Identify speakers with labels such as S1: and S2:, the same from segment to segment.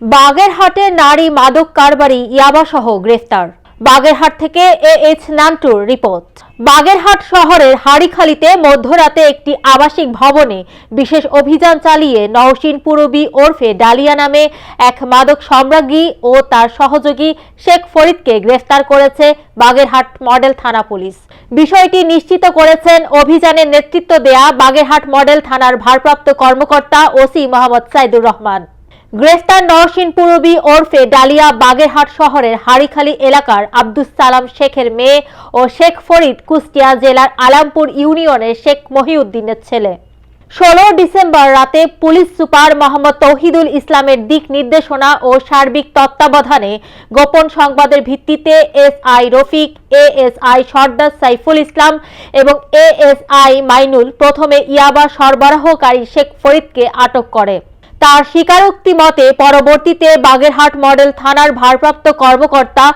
S1: বাগেরহাটে নারী মাদক কারবারি ইয়াবাসহ গ্রেফতার। বাগেরহাট থেকে এ এইচ নান্টুর রিপোর্ট। বাগেরহাট শহরের হাড়িখালিতে মধ্যরাতে একটি আবাসিক ভবনে বিশেষ অভিযান চালিয়ে নওশিন পুরবী ওরফে ডালিয়া নামে এক মাদক সম্রাজ্ঞী ও তার সহযোগী শেখ ফরিদকে গ্রেফতার করেছে বাগেরহাট মডেল থানা পুলিশ। বিষয়টি নিশ্চিত করেছেন অভিযানের নেতৃত্ব দেয়া বাগেরহাট মডেল থানার ভারপ্রাপ্ত কর্মকর্তা ওসি মোহাম্মদ সাইদুর রহমান। গ্রেফতার নরসিন পুরবী ওরফে ডালিয়া বাগেরহাট শহরের হাড়িখালী এলাকার আব্দুস সালাম শেখের মেয়ে ও শেখ ফরিদ কুষ্টিয়া জেলার আলামপুর ইউনিয়নের শেখ মহিউদ্দিনের ছেলে। ষোলো ডিসেম্বর রাতে পুলিশ সুপার মোহাম্মদ তৌহিদুল ইসলামের দিক নির্দেশনা ও সার্বিক তত্ত্বাবধানে গোপন সংবাদের ভিত্তিতে S I Rafiq A S I Sardar Saiful Islam এবং এ এস আই মাইনুল প্রথমে ইয়াবা সরবরাহকারী শেখ ফরিদকে আটক করে। তার স্বীকারোক্তি মতে, পরবর্তীতে বাগেরহাট মডেল থানার ভারপ্রাপ্ত কর্মকর্তা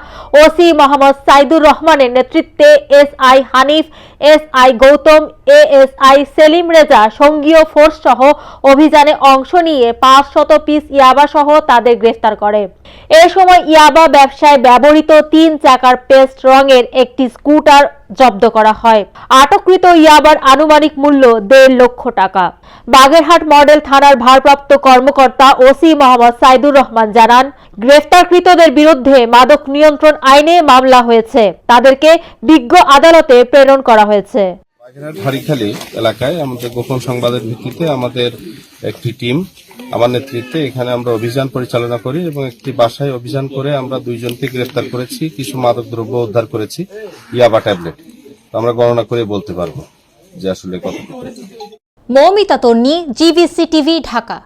S1: ওসি মোহাম্মদ সাইদুর রহমানের নেতৃত্বে S I Hanif S I Gautam A S I Selim Reza, সঙ্গীয় force সহ অভিযানে অংশ নিয়ে পাঁচ শত পিস ইয়াবা সহ তাদের গ্রেফতার করে। এ সময় ইয়াবা ব্যবসায় ব্যবহৃত তিন চাকার পেস্ট রঙের একটি স্কুটার জব্দ করা হয়। আটককৃত ইয়াবার আনুমানিক মূল্য দেড় লক্ষ টাকা। বাগেরহাট মডেল থানার ভারপ্রাপ্ত কর্মকর্তা ওসি মোহাম্মদ সাইদুর রহমান জানান, গ্রেফতারকৃতদের বিরুদ্ধে মাদক নিয়ন্ত্রণ আইনে মামলা হয়েছে। তাদেরকে বিজ্ঞ আদালতে প্রেরণ করা হয়েছে।
S2: বাগেরহাট এলাকায় আমাদের গোপন সংবাদের ভিত্তিতে আমাদের একটি টিম আমার নেতৃত্বে এখানে আমরা অভিযান পরিচালনা করি এবং একটি বাসায় অভিযান করে আমরা দুইজনকে গ্রেফতার করেছি, কিছু মাদক দ্রব্য উদ্ধার করেছি, ইয়াবা ট্যাবলেট। আমরা গণনা করে বলতে পারব যে আসলে কত
S3: মৌমিতা তন্নি, জিবিসি টিভি, ঢাকা।